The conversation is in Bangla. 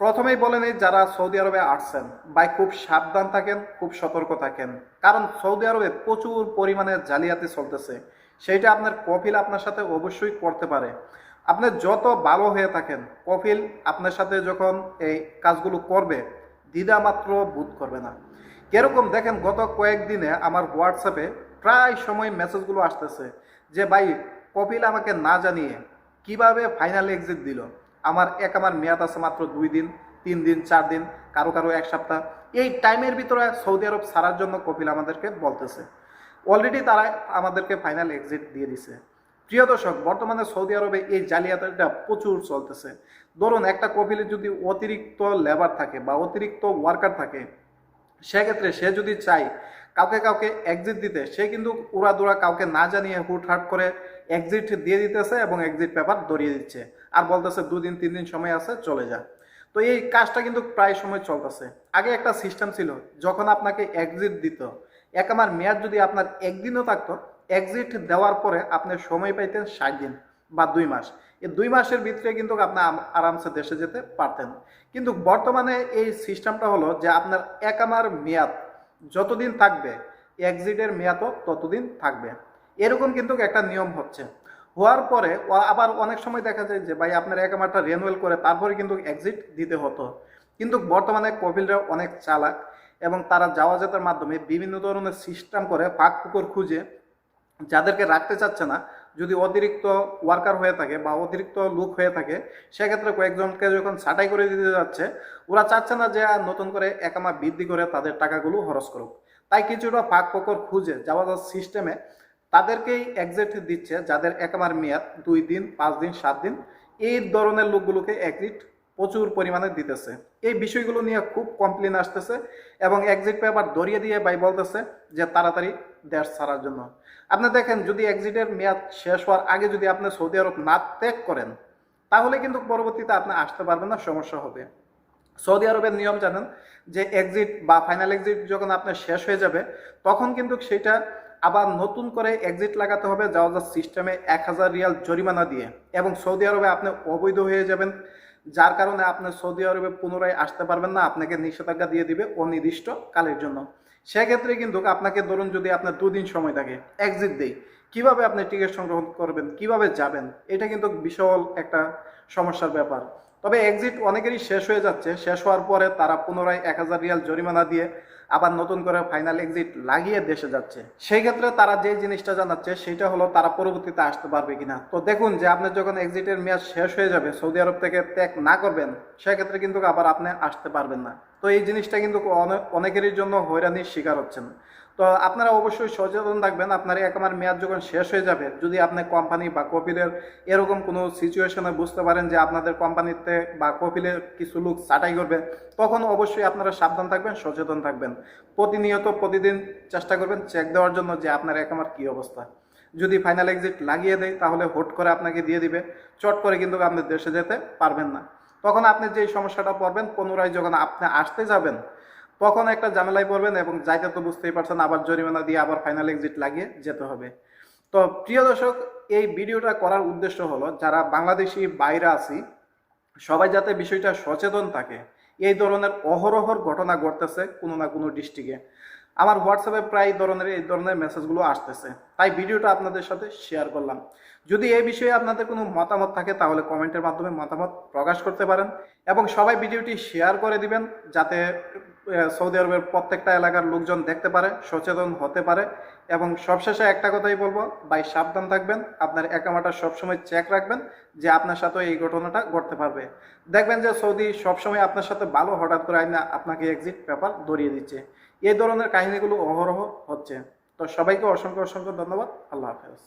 প্রথমেই বলে নিই যারা সৌদি আরবে আসছেন, ভাই খুব সাবধান থাকেন, খুব সতর্ক থাকেন। কারণ সৌদি আরবে প্রচুর পরিমাণে জালিয়াতি চলতেছে। সেইটা আপনার কফিল আপনার সাথে অবশ্যই করতে পারে। আপনি যত ভালো হয়ে থাকেন, কফিল আপনার সাথে যখন এই কাজগুলো করবে, দ্বিধা মাত্র বোধ করবে না। কীরকম দেখেন, গত কয়েকদিনে আমার হোয়াটসঅ্যাপে প্রায় সময় মেসেজগুলো আসতেছে যে, ভাই কপিল আমাকে না জানিয়ে কীভাবে ফাইনাল এক্সিট দিল? আমার এক আমার মেয়াদ আছে মাত্র দুই দিন, তিন দিন, চার দিন, কারও কারও এক সপ্তাহ। এই টাইমের ভিতরে সৌদি আরব ছাড়ার জন্য কপিল আমাদেরকে বলতেছে। অলরেডি তারা আমাদেরকে ফাইনাল এক্সিট দিয়ে দিছে। প্রিয় দর্শক, বর্তমানে সৌদি আরবে এই জালিয়াতিটা প্রচুর চলতেছে। ধরুন, একটা কপিলে যদি অতিরিক্ত লেবার থাকে বা অতিরিক্ত ওয়ার্কার থাকে, সেক্ষেত্রে সে যদি চায় কাউকে কাউকে এক্সিট দিতে, সে কিন্তু উড়াদুরা কাউকে না জানিয়ে হুটহাট করে এক্সিট দিয়ে দিতেছে এবং এক্সিট পেপার ধরিয়ে দিচ্ছে। আর বলতেছে দুদিন তিন দিন সময় আছে, চলে যা। তো এই কাজটা কিন্তু প্রায় সময় চলতেছে। আগে একটা সিস্টেম ছিল, যখন আপনাকে এক্সিট দিত। এক আমার মেয়াদ যদি আপনার একদিনও থাকতো এক্সিট দেওয়ার পরে আপনি সময় পাইতেন ষাট দিন বা দুই মাস। এই দুই মাসের ভিতরে কিন্তু আপনি আরামসে দেশে যেতে পারতেন। কিন্তু বর্তমানে এই সিস্টেমটা হলো যে আপনার এক আমার মেয়াদ যতদিন থাকবে এক্সিটের মেয়াদও ততদিন থাকবে। এরকম কিন্তু একটা নিয়ম হচ্ছে। হওয়ার পরে আবার অনেক সময় দেখা যায় যে, ভাই, আপনার আমারটা রেনুয়েল করে তারপরে কিন্তু এক্সিট দিতে হতো। কিন্তু বর্তমানে কপিলরা অনেক চালাক এবং তারা যাওয়া যেতার মাধ্যমে বিভিন্ন ধরনের সিস্টেম করে ফাঁক ফুকর খুঁজে যাদেরকে রাখতে চাচ্ছে না, যদি অতিরিক্ত ওয়ার্কার হয়ে থাকে বা অতিরিক্ত লুক হয়ে থাকে, সেক্ষেত্রে কয়েকজনকে যখন ছাঁটাই করে দিতে যাচ্ছে, ওরা চাচ্ছে না যে, আর নতুন করে একামা বৃদ্ধি করে তাদের টাকাগুলো খরচ করুক। তাই কিছুটা ফাঁক ফকর খুঁজে যাওয়া সিস্টেমে তাদেরকেই এক্সিট দিচ্ছে যাদের একামার মেয়াদ দুই দিন, পাঁচ দিন, সাত দিন। এই ধরনের লোকগুলোকে এক্সিট প্রচুর পরিমাণে দিতেছে। এই বিষয়গুলো নিয়ে খুব কমপ্লেন আসতেছে এবং এক্সিট পেপার ধরিয়ে দিয়ে বাই বলতেছে যে তাড়াতাড়ি দেশ ছাড়ার জন্য। আপনি দেখেন, যদি এক্সিটের মেয়াদ শেষ হওয়ার আগে যদি আপনি সৌদি আরব না ত্যাগ করেন, তাহলে কিন্তু পরবর্তীতে আপনি আসতে পারবেন না, সমস্যা হবে। সৌদি আরবের নিয়ম জানেন যে এক্সিট বা ফাইনাল এক্সিট যখন আপনার শেষ হয়ে যাবে, তখন কিন্তু সেটা আবার নতুন করে এক্সিট লাগাতে হবে যাওয়ার সিস্টেমে এক হাজার রিয়াল জরিমানা দিয়ে। এবং সৌদি আরবে আপনি অবৈধ হয়ে যাবেন, যার কারণে আপনি সৌদি আরবে পুনরায় আসতে পারবেন না, আপনাকে নিষেধাজ্ঞা দিয়ে দিবে অনির্দিষ্ট কালের জন্য। সেক্ষেত্রে কিন্তু আপনাকে ধরুন যদি আপনার দুদিন সময় থাকে এক্সিট দেই। কীভাবে আপনি টিকিট সংগ্রহ করবেন, কীভাবে যাবেন, এটা কিন্তু বিশাল একটা সমস্যার ব্যাপার। তবে এক্সিট অনেকেরই শেষ হয়ে যাচ্ছে। শেষ হওয়ার পরে তারা পুনরায় এক হাজার রিয়াল জরিমানা দিয়ে আবার নতুন করে ফাইনাল এক্সিট লাগিয়ে দেশে যাচ্ছে। সেই ক্ষেত্রে তারা যে জিনিসটা জানাচ্ছে, সেটা হলো তারা পরবর্তীতে আসতে পারবে কিনা। তো দেখুন যে আপনার যখন এক্সিটের মেয়াদ শেষ হয়ে যাবে, সৌদি আরব থেকে ত্যাগ না করবেন, সেক্ষেত্রে কিন্তু আবার আপনি আসতে পারবেন না। তো এই জিনিসটা কিন্তু অনে- অনেকেরই জন্য হয়রানির শিকার হচ্ছেন। তো আপনারা অবশ্যই সচেতন থাকবেন, আপনার এক আমার মেয়াদ যখন শেষ হয়ে যাবে, যদি আপনি কোম্পানি বা কপিলের এরকম কোনো সিচুয়েশনে বুঝতে পারেন যে আপনাদের কোম্পানিতে বা কপিলের কিছু লোক ছাঁটাই করবে, তখন অবশ্যই আপনারা সাবধান থাকবেন, সচেতন থাকবেন। প্রতিনিয়ত প্রতিদিন চেষ্টা করবেন চেক দেওয়ার জন্য যে আপনার এক আমার কী অবস্থা। যদি ফাইনাল এক্সিট লাগিয়ে দেয়, তাহলে হোট করে আপনাকে দিয়ে দিবে। চট করে কিন্তু আপনি দেশে যেতে পারবেন না। তখন আপনি যেই সমস্যাটা পড়বেন, পুনরায় যখন আপনি আসতে যাবেন তখন একটা ঝামেলায় পড়বেন এবং যাইতে তো বুঝতেই পারছেন, আবার জরিমানা দিয়ে আবার ফাইনাল এক্সিট লাগিয়ে যেতে হবে। তো প্রিয় দর্শক, এই ভিডিওটা করার উদ্দেশ্য হলো, যারা বাংলাদেশি বাইরে আছি, সবাই যাতে বিষয়টা সচেতন থাকে। এই ধরনের অহরহর ঘটনা ঘটতেছে কোনো না কোনো ডিস্ট্রিক্টে আমার হোয়াটসঅ্যাপে প্রায় ধরনের, এই ধরনের মেসেজগুলো আসতেছে। তাই ভিডিওটা আপনাদের সাথে শেয়ার করলাম। যদি এই বিষয়ে আপনাদের কোনো মতামত থাকে, তাহলে কমেন্টের মাধ্যমে মতামত প্রকাশ করতে পারেন এবং সবাই ভিডিওটি শেয়ার করে দিবেন, যাতে সৌদি আরবের প্রত্যেকটা এলাকার লোকজন দেখতে পারে, সচেতন হতে পারে এবং সবশেষে একটা কথাই বলব, ভাই সাবধান থাকবেন, আপনার একামাটা সবসময় চেক রাখবেন যে আপনার সাথে এই ঘটনাটা ঘটতে পারবে। দেখবেন যে সৌদি সবসময় আপনার সাথে ভালো হঠাৎ করে আইনা আপনাকে এক্সিট পেপার ধরিয়ে দিচ্ছে। এই ধরনের কাহিনীগুলো অহরহ হচ্ছে। তো সবাইকে অসংখ্য অসংখ্য ধন্যবাদ। আল্লাহ হাফেজ।